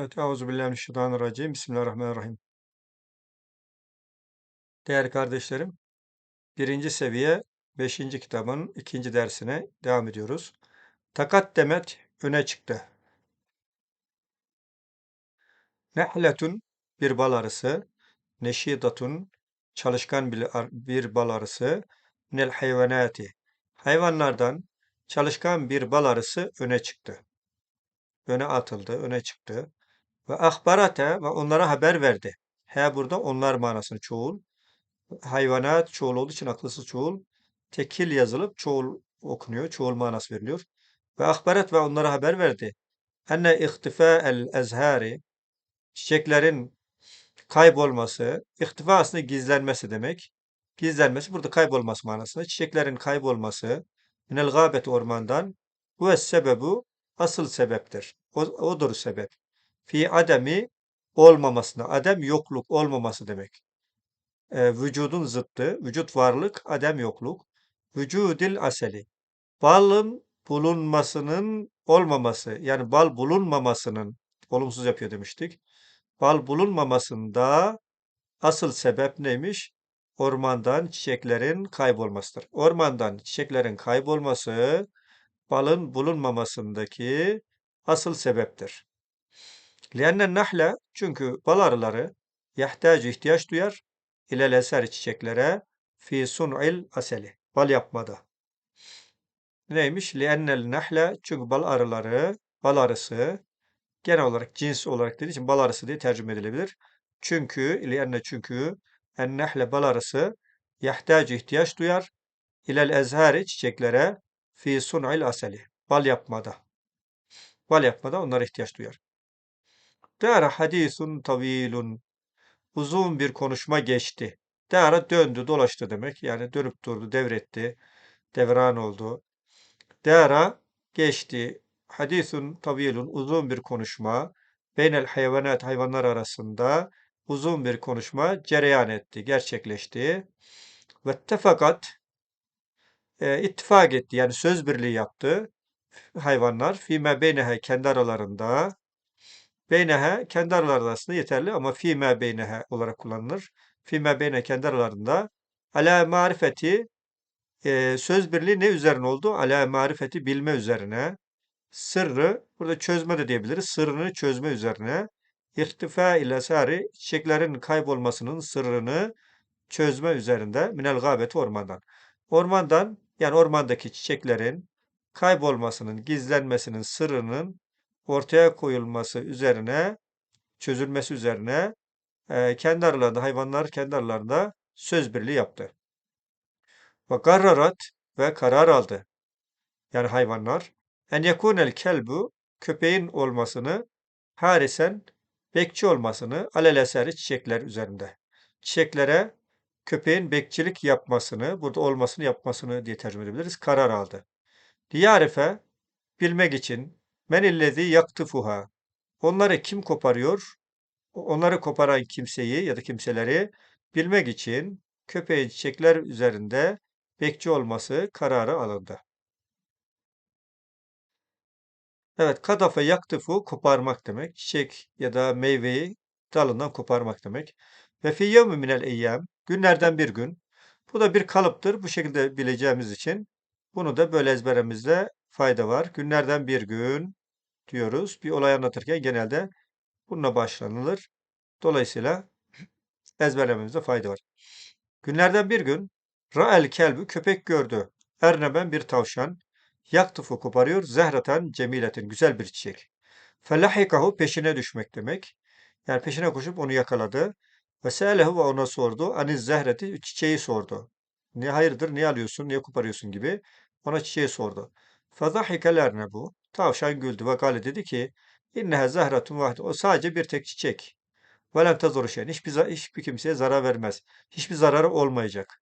Evet, Euzubillahimineşşeytanirracim. Bismillahirrahmanirrahim. Değerli kardeşlerim, birinci seviye beşinci kitabın ikinci dersine devam ediyoruz. Takaddemet öne çıktı. Nehletun bir bal arısı, neşidatun çalışkan bir, bal arısı, minel hayvanati hayvanlardan çalışkan bir bal arısı öne çıktı. Öne atıldı, öne çıktı. Ve ahbarate ve onlara haber verdi. He burada onlar manasını çoğul. Hayvanat çoğul olduğu için akılsız çoğul. Tekil yazılıp çoğul okunuyor. Çoğul manası veriliyor. Ve ahbaret ve onlara haber verdi. Enne ihtifa el ezhari çiçeklerin kaybolması, ihtifa aslında gizlenmesi demek. Gizlenmesi burada kaybolması manasında. Çiçeklerin kaybolması minel gâbet ormandan bu sebebu asıl sebeptir. O, odur sebep. Fi ademi olmamasına. Adem yokluk olmaması demek. E, vücudun zıttı. Vücut varlık, adem yokluk. Vücudil aseli. Balın bulunmasının olmaması. Yani bal bulunmamasının olumsuz yapıyor demiştik. Bal bulunmamasında asıl sebep neymiş? Ormandan çiçeklerin kaybolmasıdır. Ormandan çiçeklerin kaybolması balın bulunmamasındaki asıl sebeptir. Lienne nahle çünkü bal arıları yahtacı ihtiyaç duyar ilel eser çiçeklere fi sun'il aseli bal yapmada. Neymiş? Liennel nahle çünkü bal arıları bal arısı genel olarak cins olarak dediği için bal arısı diye tercüme edilebilir. Çünkü lienne çünkü en nahle bal arısı yahtacı ihtiyaç duyar ilel ezhari çiçeklere fi sun'il aseli bal yapmada. Bal yapmada onlara ihtiyaç duyar. Dara hadisun tavilun. Uzun bir konuşma geçti. Dara döndü, dolaştı demek. Yani dönüp durdu, devretti, devran oldu. Dara geçti. Hadisun tavilun. Uzun bir konuşma. Beynel hayvanat hayvanlar arasında uzun bir konuşma cereyan etti, gerçekleşti. Ve tefakat e, ittifak etti. Yani söz birliği yaptı hayvanlar. Fîme beynehe kendi aralarında Beynehe kendi araları arasında yeterli ama fîme beynehe olarak kullanılır. Fîme beyne kendi aralarında ala marifeti e, söz birliği ne üzerine oldu? Ala marifeti bilme üzerine. Sırrı burada çözme de diyebiliriz. Sırrını çözme üzerine. İhtifa ile sari çiçeklerin kaybolmasının sırrını çözme üzerinde minel gâbeti ormandan. Ormandan yani ormandaki çiçeklerin kaybolmasının, gizlenmesinin sırrının ortaya koyulması üzerine, çözülmesi üzerine e, kendi aralarında, hayvanlar kendi aralarında söz birliği yaptı. Ve karrarat ve karar aldı. Yani hayvanlar en yekunel kelbu köpeğin olmasını harisen bekçi olmasını aleleseri çiçekler üzerinde. Çiçeklere köpeğin bekçilik yapmasını, burada olmasını yapmasını diye tercüme edebiliriz. Karar aldı. Diyarife bilmek için Men illezi yaktıfuha. Onları kim koparıyor? Onları koparan kimseyi ya da kimseleri bilmek için köpeğin çiçekler üzerinde bekçi olması kararı alındı. Evet, kadafe yaktıfu koparmak demek. Çiçek ya da meyveyi dalından koparmak demek. Ve fi yevmi minel eyyam günlerden bir gün. Bu da bir kalıptır. Bu şekilde bileceğimiz için bunu da böyle ezberimizde fayda var. Günlerden bir gün diyoruz. Bir olay anlatırken genelde bununla başlanılır. Dolayısıyla ezberlememizde fayda var. Günlerden bir gün Ra'el kelbi köpek gördü. Erneben bir tavşan. Yaktıfu koparıyor. Zehreten cemiletin. Güzel bir çiçek. Felahikahu peşine düşmek demek. Yani peşine koşup onu yakaladı. Ve se'elehu ve ona sordu. Aniz zehreti çiçeği sordu. Ne hayırdır, niye alıyorsun, niye koparıyorsun gibi. Ona çiçeği sordu. Fezahike bu. Tavşan güldü ve gale dedi ki innehe zahratun vahide. O sadece bir tek çiçek. Ve len tazuru şeyin. Hiçbir, hiçbir kimseye zarar vermez. Hiçbir zararı olmayacak.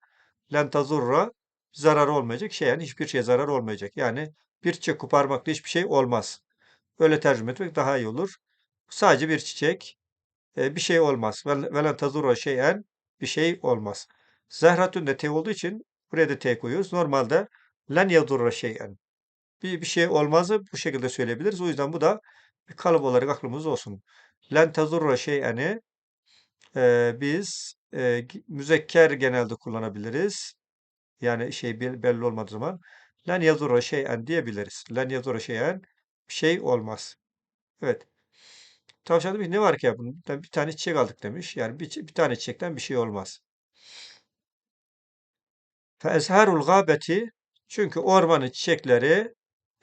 Len tazurra zararı olmayacak. Şeyen hiçbir şeye zarar olmayacak. Yani bir çiçek koparmakla hiçbir şey olmaz. Öyle tercüme etmek daha iyi olur. Sadece bir çiçek e, bir şey olmaz. Ve len tazurra şeyen bir şey olmaz. Zahratun da te olduğu için buraya da te koyuyoruz. Normalde len yadurra şeyen bir, bir şey olmazı bu şekilde söyleyebiliriz. O yüzden bu da bir kalıp olarak aklımızda olsun. Len tezurra şey'eni e, biz e, müzekker genelde kullanabiliriz. Yani şey bel- belli olmadığı zaman len yazurra şey'en diyebiliriz. Len yazurra şey'en şey olmaz. Evet. Tavşan demiş ne var ki ya bunun? Bir tane çiçek aldık demiş. Yani bir, bir tane çiçekten bir şey olmaz. Feezharul gâbeti çünkü ormanın çiçekleri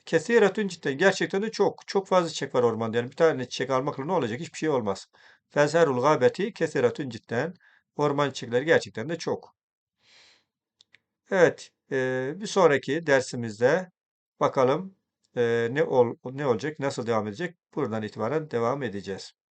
kesiretün cidden gerçekten de çok. Çok fazla çiçek var ormanda. Yani bir tane çiçek almakla ne olacak? Hiçbir şey olmaz. Feezharul gâbeti kesiretün cidden. Orman çiçekleri gerçekten de çok. Evet, e, bir sonraki dersimizde bakalım e, ne ol ne olacak, nasıl devam edecek? Buradan itibaren devam edeceğiz.